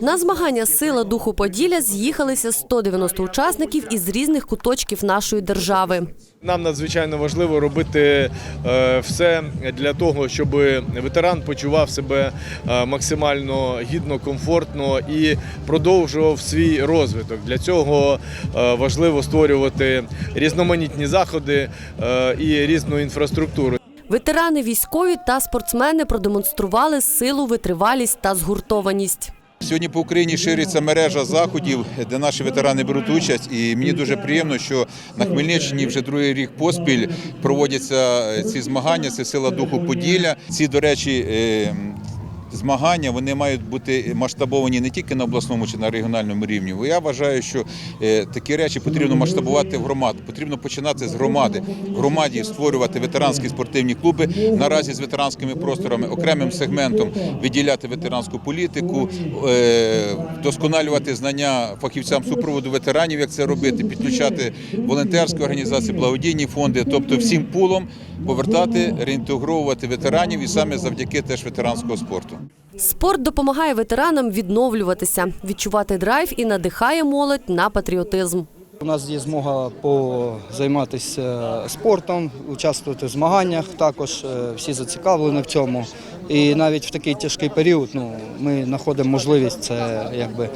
На змагання Сила духу Поділля з'їхалися 190 учасників із різних куточків нашої держави. Нам надзвичайно важливо робити е, все для того, щоб ветеран почував себе е, максимально гідно, комфортно і продовжував свій розвиток. Для цього е, важливо створювати різноманітні заходи і різну інфраструктуру. Ветерани військові та спортсмени продемонстрували силу, витривалість та згуртованість. Сьогодні по Україні шириться мережа заходів, де наші ветерани беруть участь. І мені дуже приємно, що на Хмельниччині вже другий рік поспіль проводяться е, ці змагання. Це сила духу Поділля. Ці, до речі, е, змагання вони мають бути масштабовані не тільки на обласному чи на регіональному рівні. Я вважаю, що е, такі речі потрібно масштабувати в громаду. Потрібно починати з громади. Громаді створювати ветеранські спортивні клуби наразі з ветеранськими просторами, окремим сегментом виділяти ветеранську політику, е, вдосконалювати знання фахівцям супроводу ветеранів, як це робити, підключати волонтерські організації, благодійні фонди, тобто всім пулом повертати, реінтегровувати ветеранів і саме завдяки теж ветеранського спорту. Спорт допомагає ветеранам відновлюватися, відчувати драйв і надихає молодь на патріотизм. У нас є змога позайматися спортом, участвувати в змаганнях. Також е, всі зацікавлені в цьому. І навіть в такий тяжкий період ну, ми знаходимо можливість це якби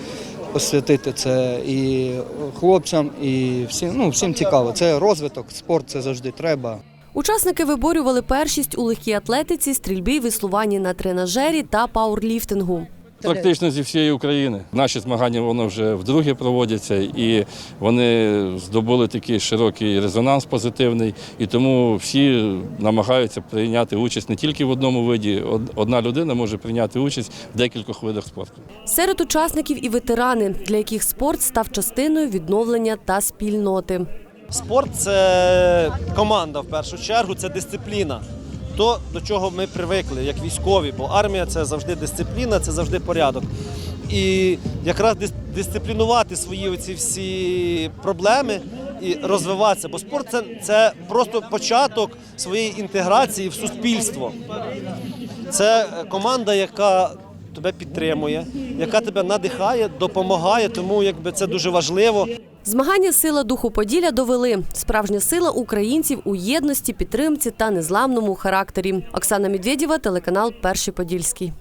посвятити це і хлопцям, і всім, ну, всім цікаво. Це розвиток, спорт це завжди треба. Учасники виборювали першість у легкій атлетиці, стрільбі, веслуванні на тренажері та пауерліфтингу. Практично зі всієї України. Наші змагання воно вже вдруге проводяться, і вони здобули такий широкий резонанс позитивний. І тому всі намагаються прийняти участь не тільки в одному виді. Одна людина може прийняти участь в декількох видах спорту. Серед учасників і ветерани, для яких спорт став частиною відновлення та спільноти. Спорт це команда в першу чергу, це дисципліна. То, до чого ми привикли, як військові, бо армія це завжди дисципліна, це завжди порядок. І якраз дисциплінувати свої оці всі проблеми і розвиватися. Бо спорт це, це просто початок своєї інтеграції в суспільство. Це команда, яка тебе підтримує, яка тебе надихає, допомагає, тому якби це дуже важливо. Змагання Сила духу Поділля довели справжня сила українців у єдності, підтримці та незламному характері. Оксана Медведєва, телеканал Перший Подільський.